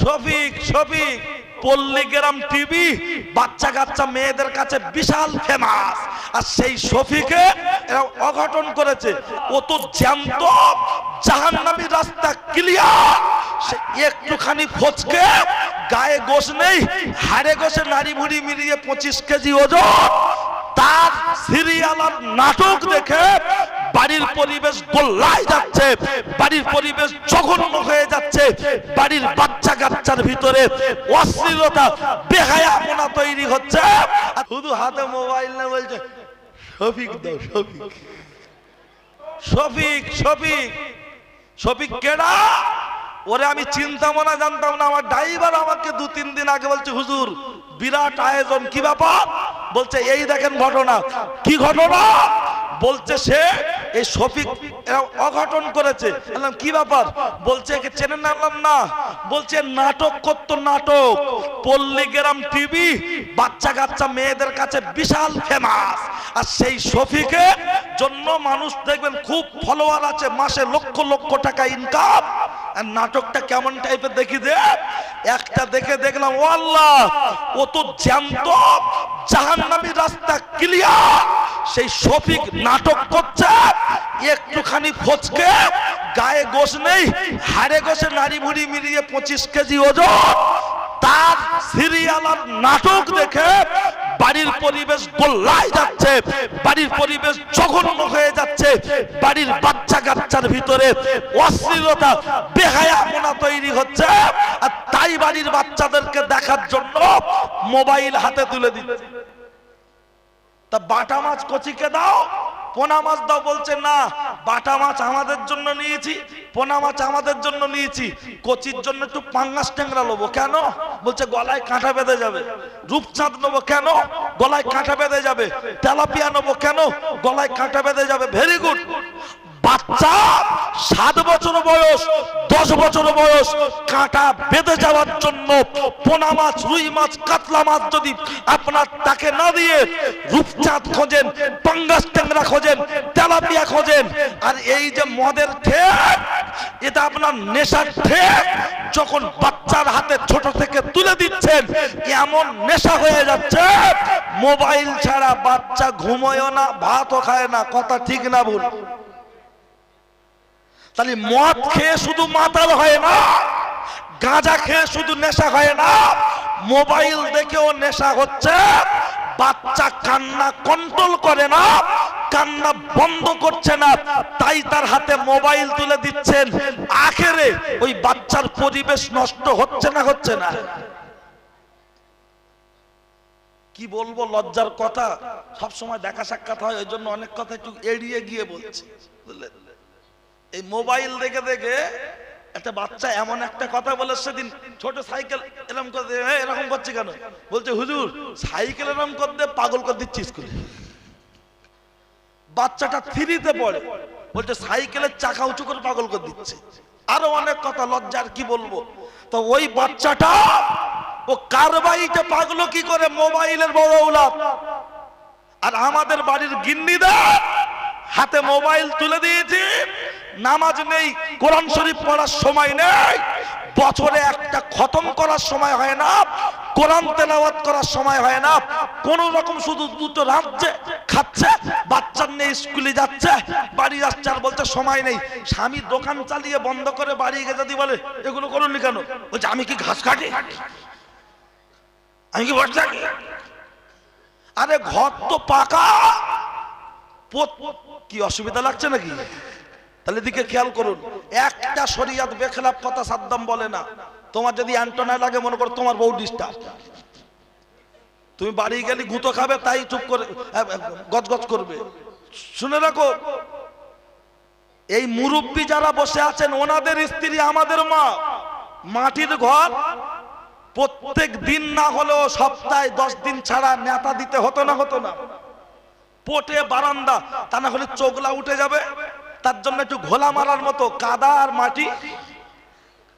Shafiq Shafiq পল্লীগ্রাম TV বাচ্চা কাচ্চা মেয়েদের কাছে বিশাল ফেমাস আর সেই শফিকে এরা অঘটন করেছে। ও তো জ্যান্ত, জাহান্নামী রাস্তা ক্লিয়ার সে একটুখানি ফচকে, গায়ে গোশ নেই, হাড়ে গোশে নারী ভুড়ি মিলিয়ে পঁচিশ কেজি ওজন। তার সিরিয়াল আর নাটক দেখে বাড়ির পরিবেশ গোল্লায় যাচ্ছে, বাড়ির পরিবেশ জঘন্য হয়ে যাচ্ছে, বাড়ির বাচ্চা কাচ্চার ভিতরে অশ্লীলতা বেহায়াপনা তৈরি হচ্ছে। শুধু হাতে মোবাইল না বলছে, শফিক দাও, শফিক। শফিক শফিক শফিক কেডা? ওরে আমি চিন্তা মনে জানতাম না, আমার ড্রাইভার আমাকে দু তিন দিন আগে বলছে, হুজুর, বিরাট আয়োজন, কি ব্যাপার? বলছে, এই দেখেন ঘটনা। কি ঘটনা? বলছে সে এই শফিক অঘটন করেছে। বললাম, কি ব্যাপার? বলছে, একে চেনেন না? না। বলছে, নাটক করতো নাটক। পল্লীগ্রাম টিভি বাচ্চা কাচ্চা মেয়েদের কাছে বিশাল ফেমাস আর সেই শফিকে জন্য মানুষ দেখবেন খুব ফলোয়ার আছে, মাসে লক্ষ লক্ষ টাকা ইনকাম আর নাটকটা কেমন টাইপের দেখি দে। একটা দেখে দেখলাম ও আল্লাহ ও তো জ্যান্ত। জাহান্নামী রাস্তা ক্লিয়ার সেই শফিক নাটক করছে। একটুখানি ফচকে, গায়ে গোশ নেই, হাড়ে গোশে নারী ভুড়ি মিলিয়ে পঁচিশ কেজি ওজন। তার সিরিয়াল আর নাটক দেখে বাড়ির পরিবেশ গোল্লায় যাচ্ছে, বাড়ির পরিবেশ জঘন্য হয়ে যাচ্ছে, বাড়ির বাচ্চা কাচ্চার ভিতরে অশ্লীলতা বেহায়াপনা তৈরি হচ্ছে। আর তাই বাড়ির বাচ্চাদেরকে দেখার জন্য মোবাইল হাতে তুলে দিচ্ছে। তা বাটা মাছ কচিকে দাও। পোনা মাছ দাও বলছে, না, বাটা মাছ আমাদের জন্য নিয়েছি, পোনা মাছ আমাদের জন্য নিয়েছি। কচির জন্য একটু পাঙ্গাস ট্যাংরা লোবো কেন? বলছে, গলায় কাঁটা বেঁধে যাবে। রূপচাঁদ নেব কেন? গলায় কাঁটা বেঁধে যাবে। তেলাপিয়া নেব কেন? গলায় কাঁটা বেঁধে যাবে। Very good. বাচ্চা সাত বছর বয়স, দশ বছর বয়স, কাঁটা বেঁধে যাওয়ার জন্য পোনা মাছ, রুই মাছ, কাতলা মাছ যদি আপনার তাকে না দিয়ে রূপচাঁদ খোঁজেন, পাঙ্গাস ট্যাংরা খোঁজেন, তেলাপিয়া খোঁজেন, আর এই যে মদের ঠেক, এটা আপনার নেশার ঠেক, যখন বাচ্চার হাতে ছোট থেকে তুলে দিচ্ছেন, এমন নেশা হয়ে যাচ্ছে, মোবাইল ছাড়া বাচ্চা ঘুমোয় না, ভাতও খায় না, কথা ঠিক না ভুল। তাহলে মদ খেয়ে শুধু মাতাল হয় না, গাঁজা খেয়ে শুধু নেশা হয় না, মোবাইল দেখেও নেশা হচ্ছে, বাচ্চা কান্না কন্ট্রোল করে না, কান্না বন্ধ করছে না, তাই তার হাতে মোবাইল তুলে দিচ্ছেন। আখেরে ওই বাচ্চার পরিবেশ নষ্ট হচ্ছে না হচ্ছে না? কি বলব, লজ্জার কথা। সব সময় দেখা সাক্ষাৎ হয়, ওই জন্য অনেক কথা একটু এড়িয়ে গিয়ে বলছি, বুঝলেন? এই মোবাইল দেখে দেখে একটা বাচ্চা এমন একটা কথা বলে সেদিন ছোট সাইকেল এরকম করে দিয়ে, এরকম করছে কেন? বলছে হুজুর সাইকেল এরকম করে দিয়ে পাগল করে দিচ্ছি স্কুলে। বাচ্চাটা থ্রিতে পড়ে বলছে সাইকেলের চাকা উঁচু করে পাগল করে দিচ্ছে। আরও অনেক কথা লজ্জার কি বলব? তো ওই বাচ্চাটা ও কারবাইতে পাগলো কি করে? মোবাইলের বড় উলাপ। আর আমাদের বাড়ির গিন্নিদার হাতে মোবাইল তুলে দিয়েছি। নামাজ নেই, কোরআন শরীফ পড়ার সময় নেই, বছরে একটা খতম করার সময় হয় না, কোরআন তেলাওয়াত করার সময় হয় না, কোন রকম শুধু দুটো রাজ্যে খাচ্ছে, বাচ্চার নিয়ে স্কুলে যাচ্ছে, বাড়ি যাচ্ছে আর বলছে সময় নেই, স্বামী দোকান চালিয়ে বন্ধ করে বাড়ি গিয়ে যদি বলে, এগুলো করুন কেন? বলছে, আমি কি ঘাস কাটি? আমি কি বসে থাকি? আরে ঘর তো পাকা কি অসুবিধা লাগছে নাকি? তাহলে দিকে খেয়াল করুন, একটা শরিয়াত বেখেলাপ কথা সাদ্দাম বলে না। তোমার যদি অ্যান্টনায় লাগে, মনে করো তোমার বউ ডিস্টার্ব তুমি বাড়ি গেলে গুঁতো খাবে, তাই চুপ করে গজগজ করবে। শুনে রাখো, এই মুরব্বী যারা বসে আছেন, ওনাদের স্ত্রী আমাদের মা। মাটির ঘর, প্রত্যেক দিন না হলেও সপ্তাহে দশ দিন ছাড়া নেতা দিতে হতো না হতো না। পোটে বারান্দা, তা না হলে চোগলা উঠে যাবে। তার জন্য একটু ঘোলা মারার মতো কাদা আর মাটি,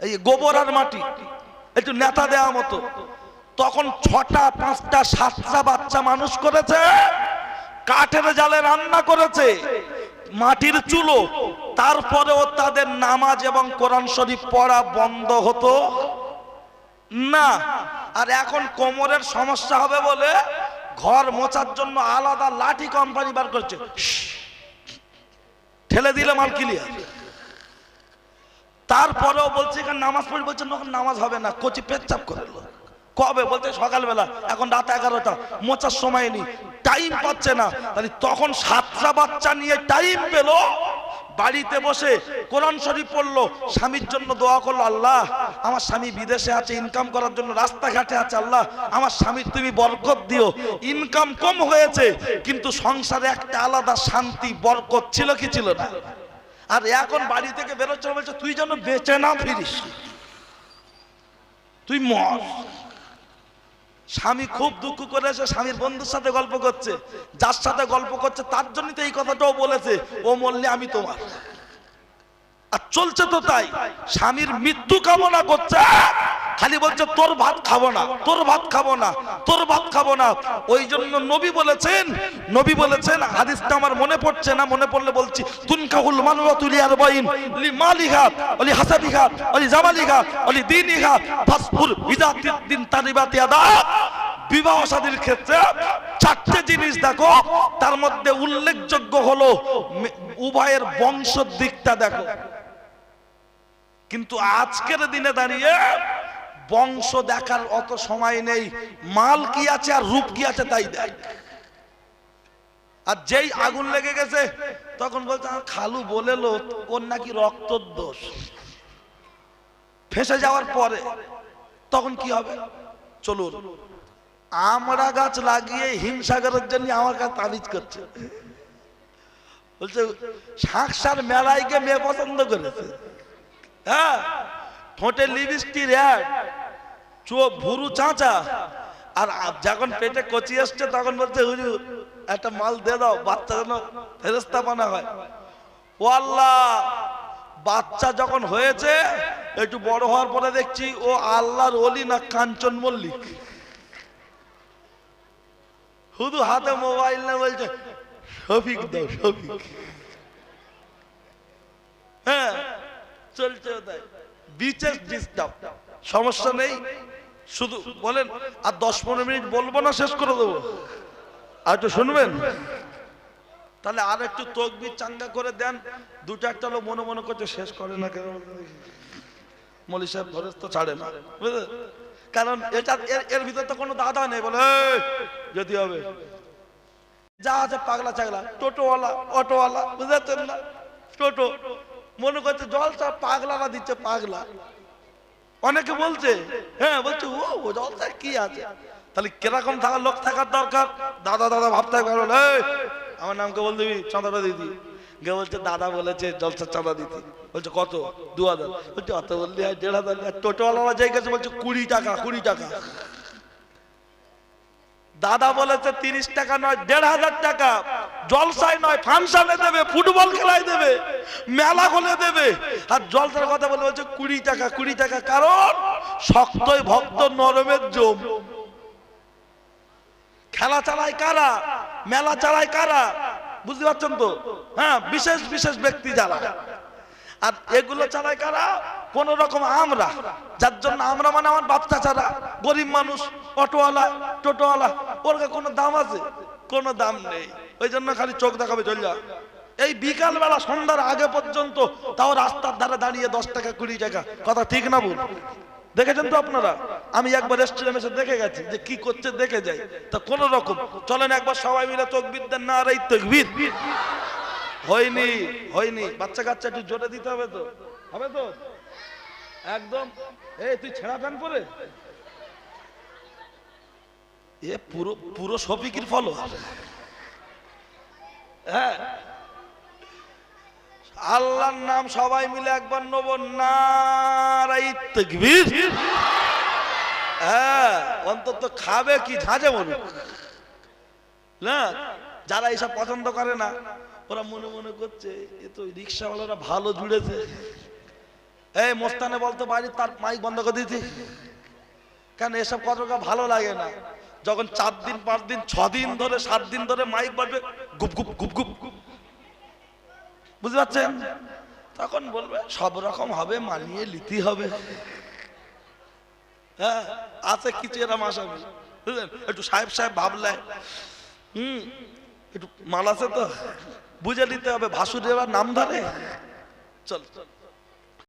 এই গোবর আর মাটি একটু নেতা দেওয়া মতো। তখন ছটা, পাঁচটা, সাতটা বাচ্চা মানুষ করেছে, কাঠের জালে রান্না করেছে, মাটির চুলো। তারপরেও তাদের নামাজ এবং কোরআন শরীফ পড়া বন্ধ হতো না। আর এখন কোমরের সমস্যা হবে বলে ঘর মোচার জন্য আলাদা লাঠি কোম্পানি বার করছে। ঠেলে দিলে মাল ক্লিয়ার তারপরেও বলছে, এখানে নামাজ পড়ি, বলছে নামাজ হবে না। কচি পেচ্ছাপ করে। কবে? বলছে, সকালবেলা। এখন রাত এগারোটা। মোচার সময় নেই। টাইম পাচ্ছে না। তখন সাতটা বাচ্চা নিয়ে টাইম পেল। বাড়িতে বসে কোরআন শরীফ পড়ল, স্বামীর জন্য দোয়া করল, আল্লাহ, আমার স্বামী বিদেশে আছে ইনকাম করার জন্য রাস্তাঘাটে আছে, আল্লাহ, আমার স্বামীর তুমি বরকত দিও। ইনকাম কম হয়েছে, কিন্তু সংসারে একটা আলাদা শান্তি, বরকত ছিল কি ছিল না? আর এখন বাড়ি থেকে বেরোচ্ছে, বলছে, তুই যেন বেঁচে না ফিরিস, তুই মর। স্বামী খুব দুঃখ করে এসে স্বামীর বন্ধুর সাথে গল্প করছে, যার সাথে গল্প করছে, তার জন্য তো এই কথাটাও বলেছে, ও মরলে আমি তোমার। আর চলছে তো তাই। স্বামীর মৃত্যু কামনা করছে খালি বলছে, তোর ভাত খাব না, তোর ভাত খাব না, তোর ভাত খাব না। ওই জন্য নবী বলেছেন নবী বলেছেন, হাদিসটা আমার মনে পড়ছে না, মনে পড়লে বলছি, তুনকাহুল মানরাতুলি আরবাইন লি মালিহা ওলি হাসাবিহা ওলি জামালিহা ওলি দীনিহা, ফাসফুর বিজাতিদ দিন তারিবাতি আদা। বিবাহ শাদীর ক্ষেত্রে চারটে জিনিস দেখো, তার মধ্যে উল্লেখযোগ্য হলো, উভয়ের বংশ দিকটা দেখো। কিন্তু আজকের দিনে দাঁড়িয়ে বংশ দেখার অত সময় নেই, মাল কি আছে আর রূপ কি আছে তাই দেয় আর যেই আগুন লেগে গেছে, তখন বলছে আমার খালু বলেলো ওর নাকি রক্তর দোষ। ফেসে যাওয়ার পরে তখন কি হবে? চলুন, আমরা গাছ লাগিয়ে হিমসাগরের জন্য আমার কাছে তাবিজ করছে। বলছে, শাকসার মেলায় গিয়ে মেয়ে পছন্দ করেছে। হ্যাঁ ঠোঁটে লিপস্টিক এক চোখ ভুরু চাঁচা। আর যখন পেটে কচি আসছে, তখন বলছে, হুজুর, একটা মাল দিয়ে দাও, বাচ্চা যেন ফেরস্তা বানা হয়। ও আল্লাহ, বাচ্চা যখন হয়েছে, একটু বড় হওয়ার পরে দেখছি, ও আল্লাহর অলি না কাঞ্চন মল্লিক। শুধু হাতে মোবাইল না, বলছে, শফিক দাও, শফিক। হ্যাঁ চলছে বিচেস ডিস্টার্ব সমস্যা নেই। শুধু বলেন আর দশ পনেরো মিনিট বলব না শেষ করে দেবো। আর একটু শুনবেন? তাহলে আর একটু তকবির চাঙ্গা করে দেন। দুটো একটা লোক মনে মনে করছে শেষ করে না কেন? মলি সাহেব ধরে তো ছাড়ে না বুঝলে? কারণ এটা এর ভিতর তো কোনো দাদা নেই বলে "এই, যদি হবে। যা আছে পাগলা চাগলা টোটোওয়ালা অটোওয়ালা বুঝতে না? টোটো। মনে করছে জল জলসা পাগলারা দিচ্ছে, পাগলা। অনেকে বলছে হ্যাঁ বলছে, ও ও জলসা কি আছে? তাহলে কীরকম থাকার লোক থাকার দরকার? দাদা দাদা ভাবতে পারো আমার নামকে বল দিবি, চাঁদাটা দিদি গে বলছে, দাদা বলেছে জলসার চাঁদা দিতে। বলছে, কত? দু হাজার। বলছে, অত বললি দেড় হাজার। টোটোওয়ালা যাই গেছে, বলছে, কুড়ি টাকা কুড়ি টাকা। দাদা বলেছে তিরিশ টাকা নয়, দেড় হাজার টাকা। জলসায় নয়, ফাংশনে দেবে, ফুটবল খেলায় দেবে, মেলা খুলে দেবে। আর জলসার কথা বলে বলছে, কুড়ি টাকা কুড়ি টাকা, কারণ শক্তই ভক্ত নরমের জম। খেলা চালায় কারা? মেলা চালায় কারা? বুঝতে পারছেন তো? হ্যাঁ বিশেষ বিশেষ ব্যক্তি যারা। আর এগুলো চালায় কারা? কোন রকম আমরা। যার জন্য আমরা মানে আমার বাপ চাচারা গরিব মানুষ, অটোওয়ালা, টোটোওয়ালা, ওর কোনো দাম আছে? কোনো দাম নেই। ওই জন্য খালি চোখ দেখাবে, চল যা। এই বিকাল বেলা সন্ধ্যার আগে পর্যন্ত তাও রাস্তার ধারে দাঁড়িয়ে দশ টাকা, কুড়ি টাকা। কথা ঠিক না বল দেখেছেন তো আপনারা? আমি একবার রেস্টুরেন্টে এসে দেখে গেছি যে কি করছে, দেখে যাই। তা কোন রকম। চলেন একবার সবাই মিলে চোখ বিদ্যান না, আর এই তকবির। হয়নি হয়নি। বাচ্চা কাচ্চা একটু জোরে দিতে হবে তো। হবে তো? একদম। এই, তুই ছেঁড়া প্যান্ট পরে? এ, পুরো পুরো শফিকির ফলো হ্যাঁ। আল্লাহর নাম সবাই মিলে একবার নেব নারাই তকবীর। হ্যাঁ অন্তত খাবে কি মরুক না, যারা এইসব পছন্দ করে না ওরা মনে মনে করছে, এ তো রিক্সাওয়ালারা ভালো জুড়েছে। এই মোস্তানে বলতো বাড়ি তার মাইক বন্ধ করে দিতে কেন এসব কথা ভালো লাগে না? যখন চার দিন, পাঁচ দিন, ছ দিন ধরে, সাত দিন ধরে মাইক বাজবে, গুপ গুপ গুপ গুপ। গুপ বুঝতে পারছেন? তখন বলবে, সব রকম হবে মানিয়ে নিতে হবে। হ্যাঁ আছে কিছু এরম আসামি বুঝলেন? একটু সাহেব সাহেব ভাবলে, হুম, একটু মাল আছে তো? বুঝে নিতে হবে ভাসুর দেওয়ার নাম ধরে। চল চল।